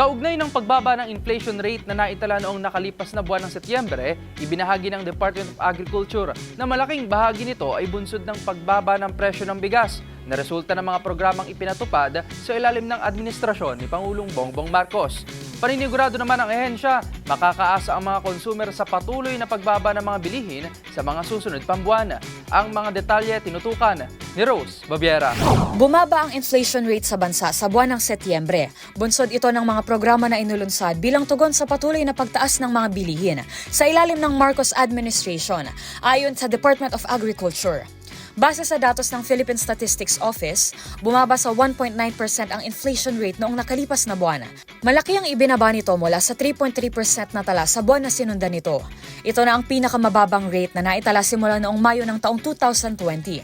Kaugnay ng pagbaba ng inflation rate na naitala noong nakalipas na buwan ng Setyembre, ibinahagi ng Department of Agriculture na malaking bahagi nito ay bunsod ng pagbaba ng presyo ng bigas na resulta ng mga programang ipinatupad sa ilalim ng administrasyon ni Pangulong Bongbong Marcos. Paninigurado naman ang ehensya, makakaasa ang mga consumer sa patuloy na pagbaba ng mga bilihin sa mga susunod pang buwan. Ang mga detalye tinutukan ni Rose Babiera. Bumaba ang inflation rate sa bansa sa buwan ng Setyembre. Bunsod ito ng mga programa na inulunsad bilang tugon sa patuloy na pagtaas ng mga bilihin sa ilalim ng Marcos administration, ayon sa Department of Agriculture. Base sa datos ng Philippine Statistics Office, bumaba sa 1.9% ang inflation rate noong nakalipas na buwan. Malaki ang ibinaba nito mula sa 3.3% na tala sa buwan na sinundan nito. Ito na ang pinakamababang rate na naitala simula noong Mayo ng taong 2020.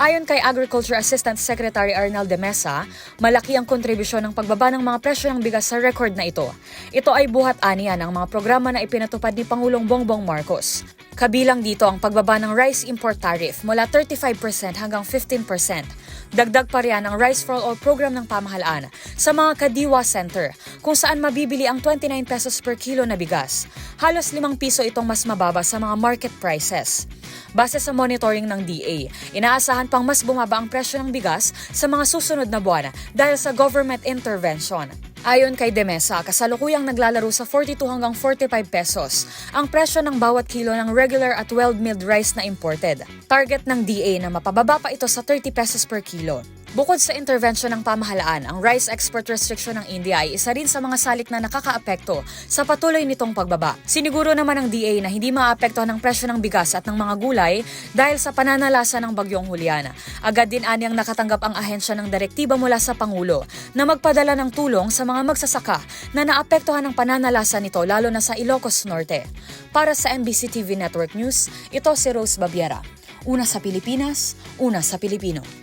Ayon kay Agriculture Assistant Secretary Arnel de Mesa, malaki ang kontribusyon ng pagbaba ng mga presyo ng bigas sa record na ito. Ito ay buhat aniya ng mga programa na ipinatupad ni Pangulong Bongbong Marcos. Kabilang dito ang pagbaba ng rice import tariff mula 35% hanggang 15%. Dagdag pa riyan ang Rice for All program ng pamahalaan sa mga Kadiwa Center kung saan mabibili ang 29 pesos per kilo na bigas. Halos 5 piso itong mas mababa sa mga market prices. Base sa monitoring ng DA, inaasahan pang mas bumaba ang presyo ng bigas sa mga susunod na buwan dahil sa government intervention. Ayon kay Demesa, kasalukuyang naglalaro sa 42 hanggang 45 pesos ang presyo ng bawat kilo ng regular at well-milled rice na imported. Target ng DA na mapababa pa ito sa 30 pesos per kilo. Bukod sa intervention ng pamahalaan, ang rice export restriction ng India ay isa rin sa mga salik na nakakaapekto sa patuloy nitong pagbaba. Siniguro naman ng DA na hindi maapektuhan ng presyo ng bigas at ng mga gulay dahil sa pananalasa ng bagyong Juliana. Agad din anyang nakatanggap ang ahensya ng direktiba mula sa Pangulo na magpadala ng tulong sa mga magsasaka na naapektuhan ng pananalasa nito lalo na sa Ilocos Norte. Para sa MBC TV Network News, ito si Rose Babiera. Una sa Pilipinas, una sa Pilipino.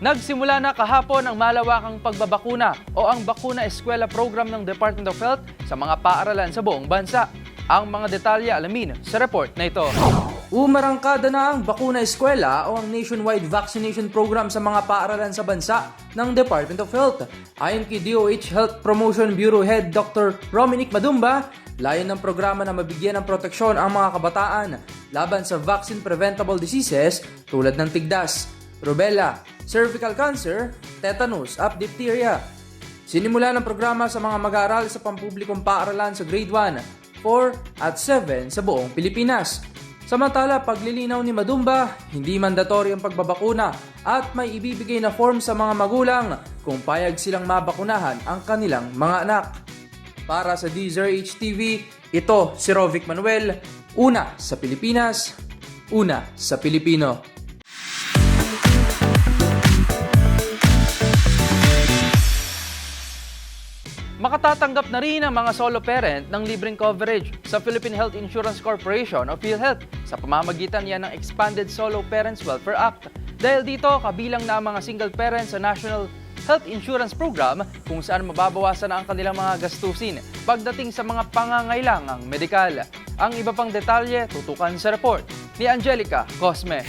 Nagsimula na kahapon ang malawakang pagbabakuna o ang Bakuna Eskwela program ng Department of Health sa mga paaralan sa buong bansa. Ang mga detalye alamin sa report na ito. Umarangkada na ang Bakuna Eskwela o ang nationwide vaccination program sa mga paaralan sa bansa ng Department of Health. Ayon kay DOH Health Promotion Bureau Head Dr. Rominic Madumba, layon ng programa na mabigyan ng proteksyon ang mga kabataan laban sa vaccine-preventable diseases tulad ng tigdas, rubella, cervical cancer, tetanus at diphtheria. Sinimula ng programa sa mga mag-aaral sa pampublikong paaralan sa grade 1, 4 at 7 sa buong Pilipinas. Samantala, paglilinaw ni Madumba, hindi mandatory ang pagbabakuna at may ibibigay na form sa mga magulang kung payag silang mabakunahan ang kanilang mga anak. Para sa DZRH TV, ito si Rovic Manuel, una sa Pilipinas, una sa Pilipino. Makatatanggap na rin ang mga solo parent ng libreng coverage sa Philippine Health Insurance Corporation o PhilHealth sa pamamagitan niya ng Expanded Solo Parents Welfare Act. Dahil dito, kabilang na ang mga single parents sa National Health Insurance Program kung saan mababawasan na ang kanilang mga gastusin pagdating sa mga pangangailangang medikal. Ang iba pang detalye tutukan sa report ni Angelica Cosme.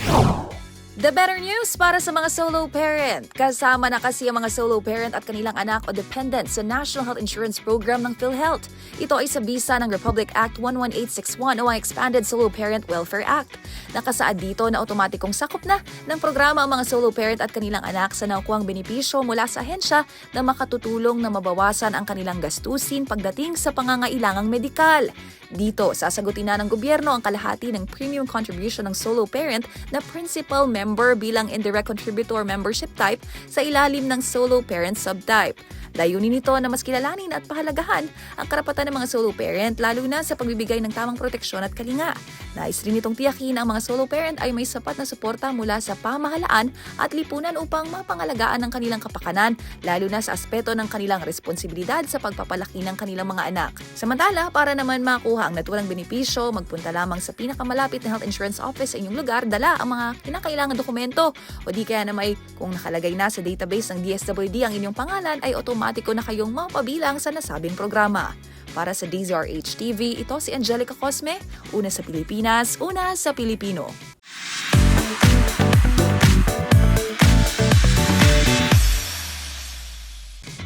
The better news para sa mga solo parent. Kasama na kasi ang mga solo parent at kanilang anak o dependent sa National Health Insurance Program ng PhilHealth. Ito ay sa bisa ng Republic Act 11861 o ang Expanded Solo Parent Welfare Act. Nakasaad dito na otomatikong sakop na ng programa ang mga solo parent at kanilang anak sa nakukuhang benepisyo mula sa ahensya na makatutulong na mabawasan ang kanilang gastusin pagdating sa pangangailangang medikal. Dito, sasagutin na ng gobyerno ang kalahati ng premium contribution ng solo parent na principal member bilang indirect contributor membership type sa ilalim ng solo parent subtype. Layunin nito na mas kilalanin at pahalagahan ang karapatan ng mga solo parent lalo na sa pagbibigay ng tamang proteksyon at kalinga. Nais rin itong tiyakin ang mga solo parent ay may sapat na suporta mula sa pamahalaan at lipunan upang mapangalagaan ang kanilang kapakanan lalo na sa aspeto ng kanilang responsibilidad sa pagpapalaki ng kanilang mga anak. Samantala, para naman makuha ang naturang benepisyo, magpunta lamang sa pinakamalapit na health insurance office sa inyong lugar, dala ang mga kinakailangan dokumento o di kaya na may kung nakalagay na sa database ng DSWD ang inyong pangalan ay otomatiko na kayong mapabilang sa nasabing programa. Para sa DZRH TV, ito si Angelica Cosme, una sa Pilipinas, una sa Pilipino.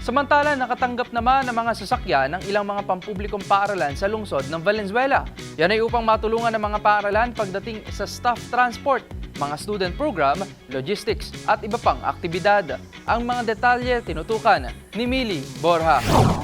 Samantala, nakatanggap naman ng mga sasakyan ng ilang mga pampublikong paaralan sa lungsod ng Valenzuela. Yan ay upang matulungan ng mga paaralan pagdating sa staff transport, mga student program, logistics at iba pang aktibidad. Ang mga detalye tinutukan ni Mili Borja.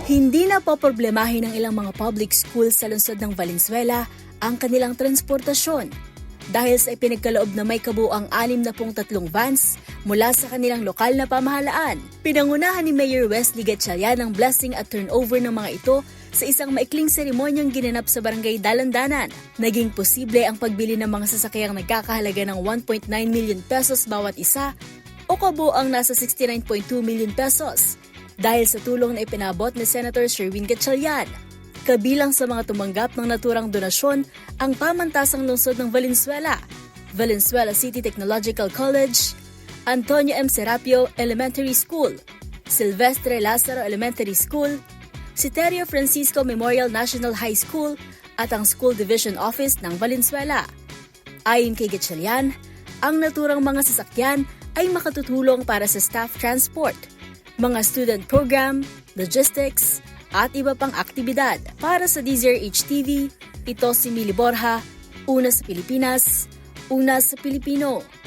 Hindi na poproblemahin ng ilang mga public schools sa lungsod ng Valenzuela ang kanilang transportasyon dahil sa ipinagkaloob na may kabuang 63 vans mula sa kanilang lokal na pamahalaan. Pinangunahan ni Mayor Wesley Gatchalian ang blessing at turnover ng mga ito sa isang maikling seremonyang ginanap sa barangay Dalandanan. Naging posible ang pagbili ng mga sasakyang nagkakahalaga ng 1.9 million pesos bawat isa o kabuang nasa 69.2 million pesos dahil sa tulong na ipinabot ni Senator Sherwin Gatchalian. Kabilang sa mga tumanggap ng naturang donasyon ang pamantasang lungsod ng Valenzuela, Valenzuela City Technological College, Antonio M. Serapio Elementary School, Silvestre Lazaro Elementary School, Citerio Francisco Memorial National High School at ang School Division Office ng Valenzuela. Ayon kay Gatchalian, ang naturang mga sasakyan ay makatutulong para sa staff transport, mga student program, logistics, at iba pang aktibidad. Para sa DZRH TV, ito si Mili Borja, una sa Pilipinas, una sa Pilipino.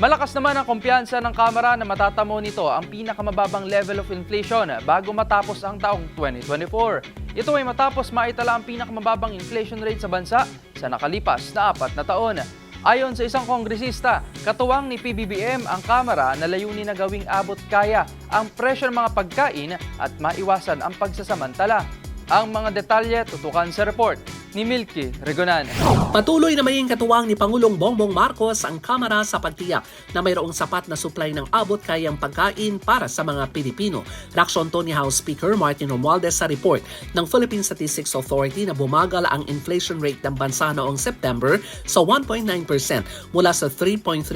Malakas naman ang kumpiyansa ng Kamara na matatamo nito ang pinakamababang level of inflation bago matapos ang taong 2024. Ito ay matapos maitala ang pinakamababang inflation rate sa bansa sa nakalipas na apat na taon. Ayon sa isang kongresista, katuwang ni PBBM ang Kamara na layunin na gawing abot kaya ang presyo ng mga pagkain at maiwasan ang pagsasamantala. Ang mga detalye tutukan sa report ni Milky Regonan. Patuloy na maging katuwang ni Pangulong Bongbong Marcos ang Kamara sa pagtiyak na mayroong sapat na supply ng abot kayang pagkain para sa mga Pilipino. Reaksyon to ni House Speaker Martin Romualdez sa report ng Philippine Statistics Authority na bumagal ang inflation rate ng bansa noong September sa 1.9% mula sa 3.3%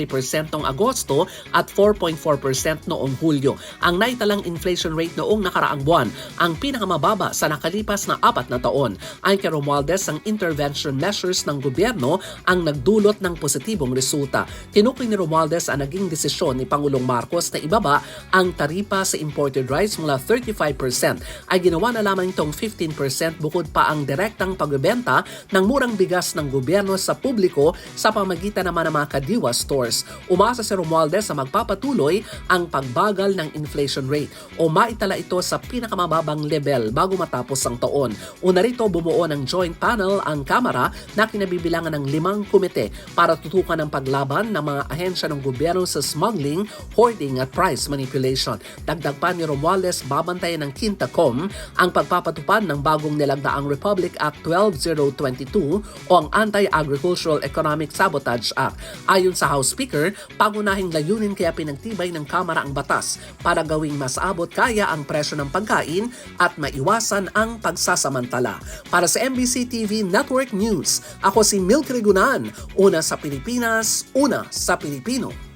noong Agosto at 4.4% noong Hulyo. Ang naitalang inflation rate noong nakaraang buwan ang pinakamababa sa nakalipas na apat na taon. Ayon kay Romualdez, ang intervention measures ng gobyerno ang nagdulot ng positibong resulta. Tinukoy ni Romualdez ang naging desisyon ni Pangulong Marcos na ibaba ang taripa sa imported rice mula 35% ay ginawa na lamang itong 15% bukod pa ang direktang pagbebenta ng murang bigas ng gobyerno sa publiko sa pamagitan naman ng mga kadiwa stores. Umasa si Romualdez na magpapatuloy ang pagbagal ng inflation rate o maitala ito sa pinakamababang level bago matapos ang taon. Una rito bumuo ng joint panel ang Kamara na kinabibilangan ng limang komite para tutukan ang paglaban ng mga ahensya ng gobyerno sa smuggling, hoarding at price manipulation. Dagdag pa ni Romualdez, babantayan ng Quintacom ang pagpapatupad ng bagong nilagdaang Republic Act 12022 o ang Anti-Agricultural Economic Sabotage Act. Ayon sa House Speaker, pangunahing layunin kaya pinagtibay ng Kamara ang batas para gawing mas abot kaya ang presyo ng pagkain at maiwasan ang pagsasamantala. Para sa MBC TV Network News, ako si Milk Rigunan, una sa Pilipinas, una sa Pilipino.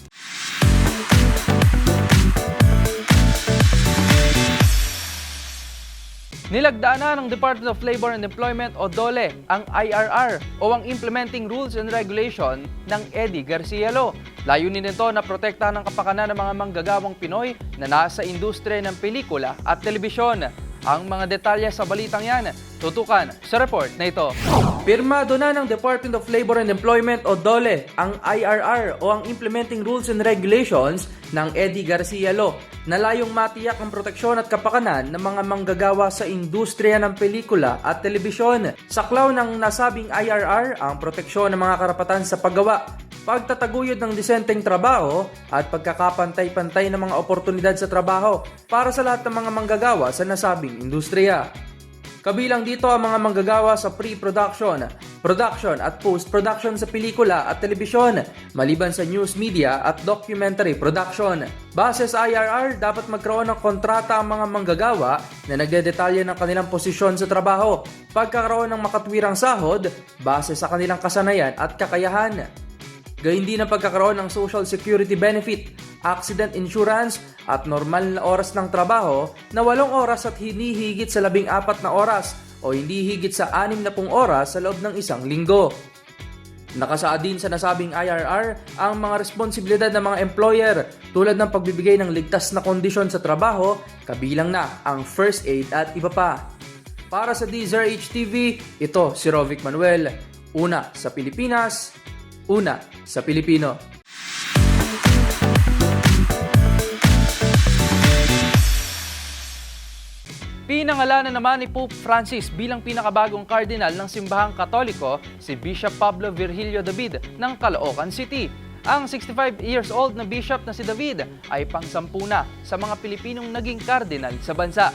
Nilagdaan na ng Department of Labor and Employment o DOLE ang IRR o ang Implementing Rules and Regulation ng Eddie Garcia Law. Layunin nito na protektahan ang kapakanan ng mga manggagawang Pinoy na nasa industriya ng pelikula at telebisyon. Ang mga detalye sa balitang yan, tutukan sa report na ito. Pirmado na ng Department of Labor and Employment o DOLE ang IRR o ang Implementing Rules and Regulations ng Eddie Garcia Law na layong matiyak ang proteksyon at kapakanan ng mga manggagawa sa industriya ng pelikula at telebisyon. Saklaw ng nasabing IRR ang proteksyon ng mga karapatan sa paggawa, pagtataguyod ng disenteng trabaho at pagkakapantay-pantay ng mga oportunidad sa trabaho para sa lahat ng mga manggagawa sa nasabing industriya. Kabilang dito ang mga manggagawa sa pre-production, production at post-production sa pelikula at telebisyon, maliban sa news media at documentary production. Base sa IRR, dapat magkaroon ng kontrata ang mga manggagawa na nagdedetalye ng kanilang posisyon sa trabaho, pagkakaroon ng makatwirang sahod, base sa kanilang kasanayan at kakayahan. Gayun din ang pagkakaroon ng social security benefit, accident insurance at normal na oras ng trabaho na 8 oras at hinihigit sa 14 na oras o hindi higit sa 60 oras sa loob ng isang linggo. Nakasaad din sa nasabing IRR ang mga responsibilidad ng mga employer tulad ng pagbibigay ng ligtas na kondisyon sa trabaho, kabilang na ang first aid at iba pa. Para sa DZRH TV, ito si Rovic Manuel. Una sa Pilipinas, una sa Pilipino. Pinangalanan naman ni Pope Francis bilang pinakabagong kardinal ng simbahang katoliko si Bishop Pablo Virgilio David ng Caloocan City. Ang 65 years old na bishop na si David ay pangsampu na sa mga Pilipinong naging kardinal sa bansa.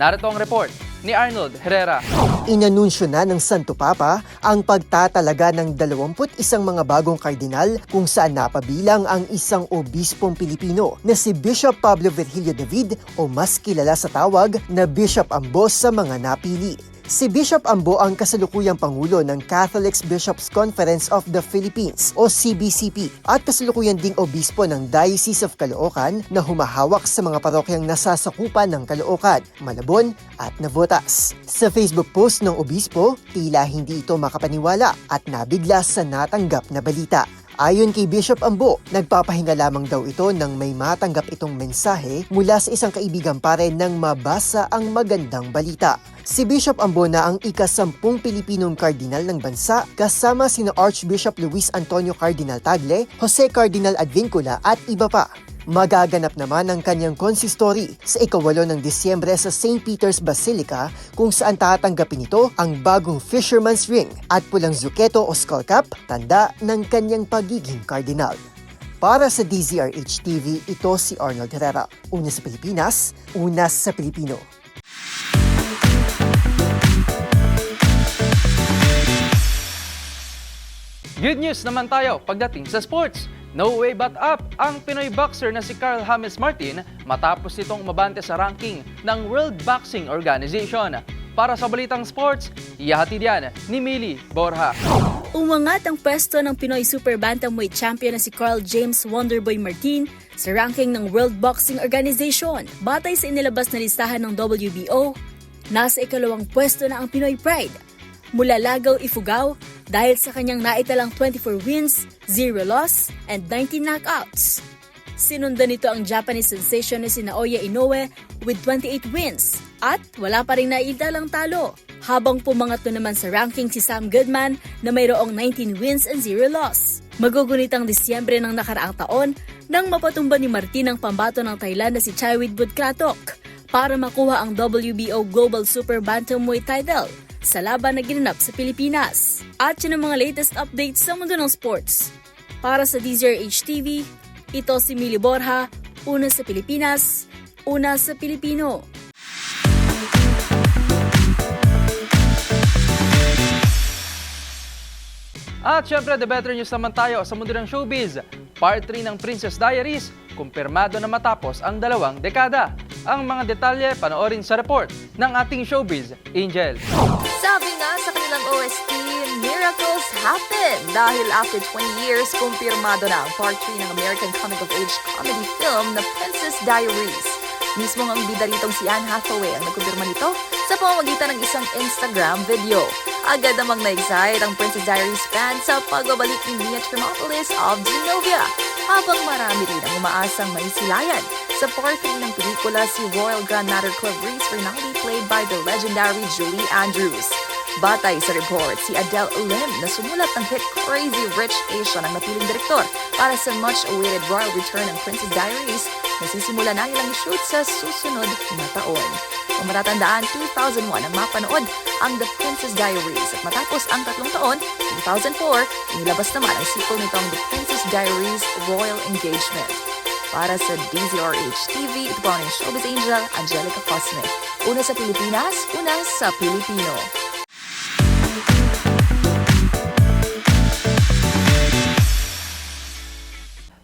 Narito ang report ni Arnold Herrera. Inanunsyo na ng Santo Papa ang pagtatalaga ng 21 mga bagong kardinal kung saan napabilang ang isang obispong Pilipino na si Bishop Pablo Virgilio David o mas kilala sa tawag na Bishop Ambos sa mga napili. Si Bishop Ambo ang kasalukuyang Pangulo ng Catholic Bishops Conference of the Philippines o CBCP at kasalukuyan ding obispo ng Diocese of Caloocan na humahawak sa mga parokyang nasasakupan ng Caloocan, Malabon at Navotas. Sa Facebook post ng obispo, tila hindi ito makapaniwala at nabigla sa natanggap na balita. Ayon kay Bishop Ambo, nagpapahinga lamang daw ito nang may matanggap itong mensahe mula sa isang kaibigan pare nang mabasa ang magandang balita. Si Bishop Ambo na ang ikasampung Pilipinong kardinal ng bansa kasama sina Archbishop Luis Antonio Cardinal Tagle, Jose Cardinal Advincula at iba pa. Magaganap naman ang kanyang consistory sa ikawalo ng Disyembre sa St. Peter's Basilica kung saan tatanggapin ito ang bagong Fisherman's Ring at pulang zuketo o skull cap, tanda ng kanyang pagiging kardinal. Para sa DZRH TV, ito si Arnold Herrera. Una sa Pilipinas, una sa Pilipino. Good news naman tayo pagdating sa sports. No way but up ang Pinoy boxer na si Carl James Martin matapos itong mabante sa ranking ng World Boxing Organization. Para sa balitang sports, iyahatid yan ni Mili Borja. Umangat ang pwesto ng Pinoy Super Bantamweight Champion na si Carl James Wonderboy Martin sa ranking ng World Boxing Organization. Batay sa inilabas na listahan ng WBO, nasa ikalawang pwesto na ang Pinoy Pride mula Lagaw Ifugao dahil sa kanyang naitalang 24 wins, 0 loss, and 19 knockouts. Sinundan nito ang Japanese sensation na si Naoya Inoue with 28 wins at wala pa rin naitalang talo. Habang pumangat na naman sa ranking si Sam Goodman na mayroong 19 wins and 0 loss. Magugunit ang Disyembre ng nakaraang taon nang mapatumba ni Martin ang pambato ng Thailand na si Chaiwid Budkratok para makuha ang WBO Global Super Bantamweight title sa laban na ginanap sa Pilipinas. At yun ang mga latest updates sa mundo ng sports. Para sa DZRH TV, ito si Mili Borja, una sa Pilipinas, una sa Pilipino. At syempre, the better news naman tayo sa mundo ng showbiz. Part 3 ng Princess Diaries, kumpirmado na matapos ang dalawang dekada. Ang mga detalye panoorin sa report ng ating showbiz, Angel. Sabi nga sa kanilang OST, miracles happen dahil after 20 years, kumpirmado na ang part 3 ng American coming-of-age comedy film na Princess Diaries. Mismo ang bida ritong si Anne Hathaway ang nagkumpirma nito sa pamamagitan ng isang Instagram video. Agad namang na-excite ang Princess Diaries fans sa pagbabalik ni Mia Trimopolis of Genovia, habang marami rin ang umaasang may silayan. Sa part 3 ng pelikula si Royal Grandmother Clarice Rinaldi played by the legendary Julie Andrews. Batay sa report, si Adele Lim na sumulat ng hit Crazy Rich Asian ang napiling direktor para sa much-awaited royal return ng Princess Diaries na sisimula na nilang shoot sa susunod na taon. Kung matatandaan, 2001 ang mapanood ang The Princess Diaries at matapos ang tatlong taon, 2004, inilabas naman ang sequel nitong The Princess Diaries Royal Engagement. Para sa DZRH TV, ito po ang showbiz angel, Angelica Cosme. Una sa Pilipinas, una sa Pilipino.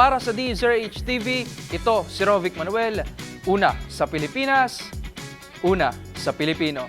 Para sa DZRH TV, ito si Rovic Manuel. Una sa Pilipinas, una sa Pilipino.